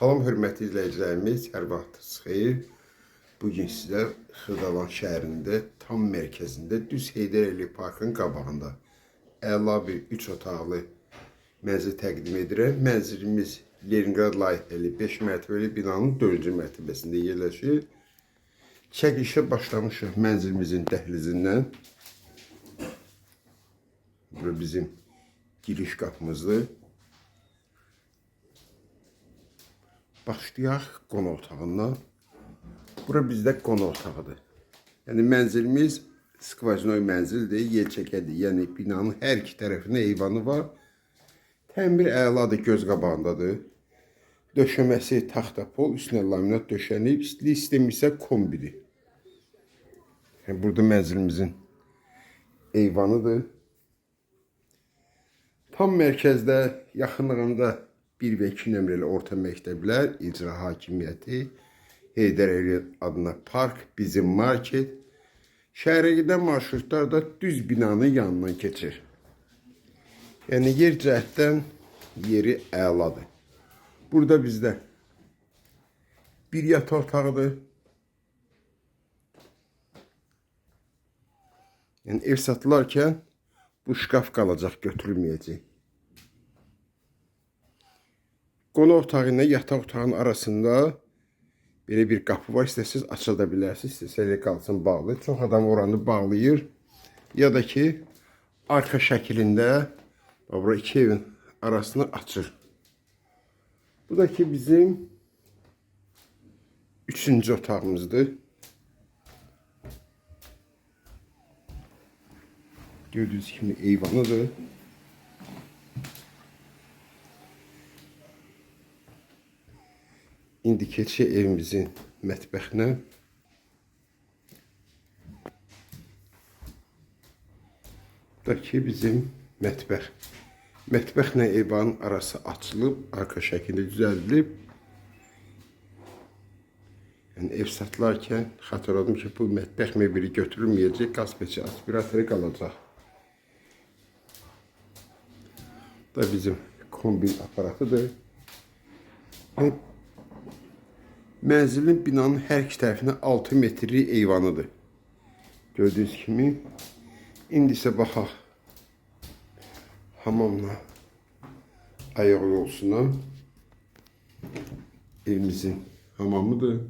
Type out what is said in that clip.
Salam hörmətli izləyicilərimiz, hər vaxtınız xeyir. Bu gün sizə Xırdalan şəhərində, tam mərkəzində Düz Heydər Əliyev Parkın qabağında əla bir 3 otaqlı mənzil təqdim edirəm. Mənzilimiz Leningrad layihəli 5 mərtəbəli binanın 4-cü mərtəbəsində yerləşir. Çəkilişə başlamışıq mənzilimizin dəhlizindən. Bura bizim giriş qapımızdır. Başlayaq qonaq otağından. Bura bizdə qonaq otağıdır. Yəni mənzilimiz skvajinoy mənzildir, yelçəkədir. Yəni binanın hər iki tərəfində eyvanı var. Təmir əladır, göz qabağındadır. Döşəməsi taxta pol, üstünə laminat döşənib, istilik sistemi isə kombidir. Yəni burada mənzilimizin eyvanıdır. Tam mərkəzdə, yaxınlığında 1 və 2 nömrəli orta məktəblər, icra hakimiyyəti, Heydər Əliyev adına park, bizim market, şəhərə gedən marşrutlar da düz binanın yanından keçir. Yəni yer cəhətdən yeri əladır. Burada bizdə bir yataq otağıdır. Yəni ev satılarkən bu şkaf qalacaq, götürülməyəcək. Qonaq otağı ilə yataq otağının arasında belə bir qapı var. İstəsəz aça da bilərsiniz, istəsəz elə qalsın bağlı. Çox adam oranı bağlayır. Ya da ki, arxa şəklində bura iki evin arasını açır. Bu da ki, bizim üçüncü otağımızdır. Gördüyünüz kimi eyvanıdır. İndi keçək evimizin mətbəxinə. Bu da ki bizim mətbəx. Mətbəxlə eyvanın arası açılıb, arka şəkildə düzəldilib. Yəni ev satılarkən xatırladım ki, bu mətbəx mebeli götürülməyəcək, qaz peçi aspiratoru qalacaq. Da bizim kombin aparatıdır. Və Mənzilin binanın hər iki tərəfinə 6 metrlik eyvanıdır. Gördüyünüz kimi. İndi isə baxaq hamamla ayaq yolsuna. Evimizin hamamıdır.